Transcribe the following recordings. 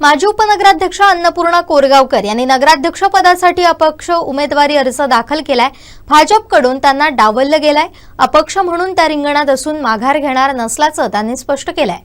माजी उपनगराध्यक्ष अन्नपूर्णा कोरगावकर यांनी नगराध्यक्ष पदासाठी अपक्ष उमेदवारी अर्ज दाखल केलाय. भाजपकडून त्यांना डावललं गेलाय. अपक्ष म्हणून त्या रिंगणात असून माघार घेणार नसल्याचं त्यांनी स्पष्ट केलंय.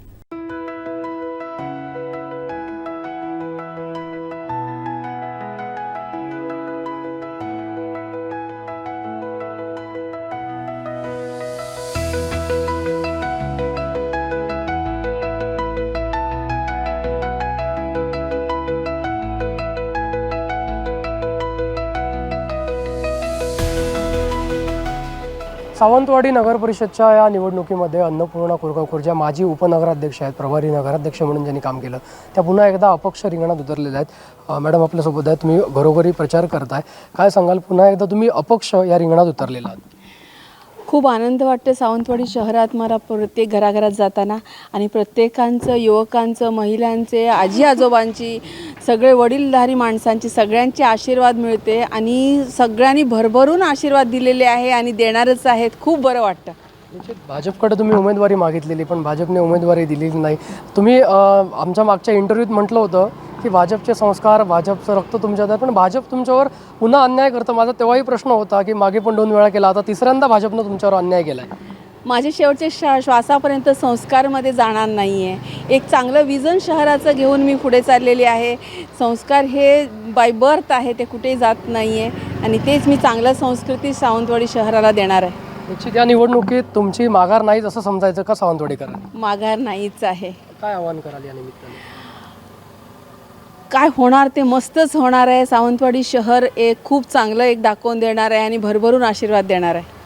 सावंतवाडी नगर परिषदच्या या निवडणुकीमध्ये अन्नपूर्णा कुरगावकर ज्या माजी उपनगराध्यक्ष आहेत. प्रभारी नगराध्यक्ष म्हणून ज्यांनी काम केलं त्या पुन्हा एकदा अपक्ष रिंगणात उतरलेल्या आहेत. मॅडम आपल्यासोबत आहेत. तुम्ही घरोघरी प्रचार करताय. काय सांगाल? पुन्हा एकदा तुम्ही अपक्ष या रिंगणात उतरलेला आहात. खूप आनंद वाटतं सावंतवाडी शहरात मला प्रत्येक घराघरात जाताना आणि प्रत्येकांचं युवकांचं महिलांचे आजी आजोबांची सगळे वडीलधारी माणसांची सगळ्यांचे आशीर्वाद मिळते आणि सगळ्यांनी भरभरून आशीर्वाद दिलेले आहे आणि देणारच आहेत. खूप बरं वाटतं. भाजपकडे तुम्ही उमेदवारी मागितलेली पण भाजपने उमेदवारी दिलेली नाही. तुम्ही आमच्या मागच्या इंटरव्ह्यूत म्हटलं होतं की भाजपचे संस्कार भाजपचं रक्त तुमच्यात आहे पण भाजप तुमच्यावर पुन्हा अन्याय करतं. माझा तेव्हाही प्रश्न होता की मागे पण दोन वेळा केला. आता तिसऱ्यांदा भाजपनं तुमच्यावर अन्याय केला आहे माझे शेवटचे श्वा श्वासापर्यंत संस्कारमध्ये जाणार नाही आहे एक चांगलं विजन शहराचं घेऊन मी पुढे चाललेली आहे. संस्कार हे बाय बर्थ आहे ते कुठेही जात नाही आहे आणि तेच मी चांगलं संस्कृती सावंतवाडी शहराला देणार आहे. निश्चित या निवडणुकीत तुमची माघार नाहीच असं समजायचं का सावंतवाडीकर माघार नाहीच आहे. काय आव्हान कराल या निमित्ताने? काय होणार? ते मस्तच होणार आहे. सावंतवाडी शहर एक खूप चांगलं एक दाखवून देणार आहे आणि भरभरून आशीर्वाद देणार आहे.